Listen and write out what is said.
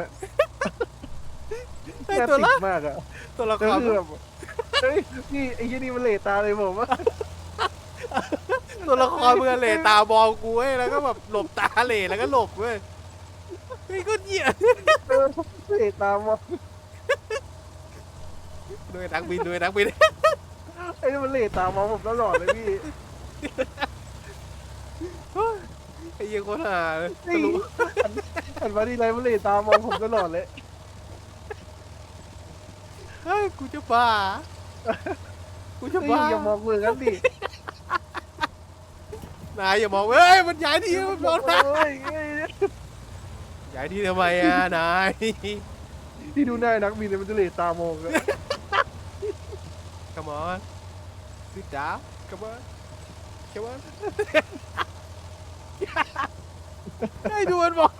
อะไอ้น่าตัวติละดมากอะตัวละคก็รคือแบบเฮ้ยนี่ไอ้ยี่นี่มันเหลตาเลยผมว่าตัวละครมึงอะเหล่ตามองกูเว้ยแล้วก็แบบหลบตาเหล่แล้วก็หลบเว้ยไอ้ก็เหี้ยเออเหลตามองด้วยนักบินด้วยนักบินไอ้นี่มันเหลตามองผมตลอดเลยพี่ ไอ้เหี้ยังคนหาเลยสนี่รุปหันหันมาทีไรมันเหลตามองผมตลอดเลย เฮ้ยกูจะบ้ากูจะเฮ้ยบ้าอย่ามองเลยกันดินายอย่ามองเฮ้ยมันย้ายที่มันโดนนะโอ้ยเอ้ยย้ายที่ทำไมอะนายที่ดูหน้านักบินเนี่ยมันจะเหลตามองเลย Come on sit down Come on Come on ให้ดูมันบอก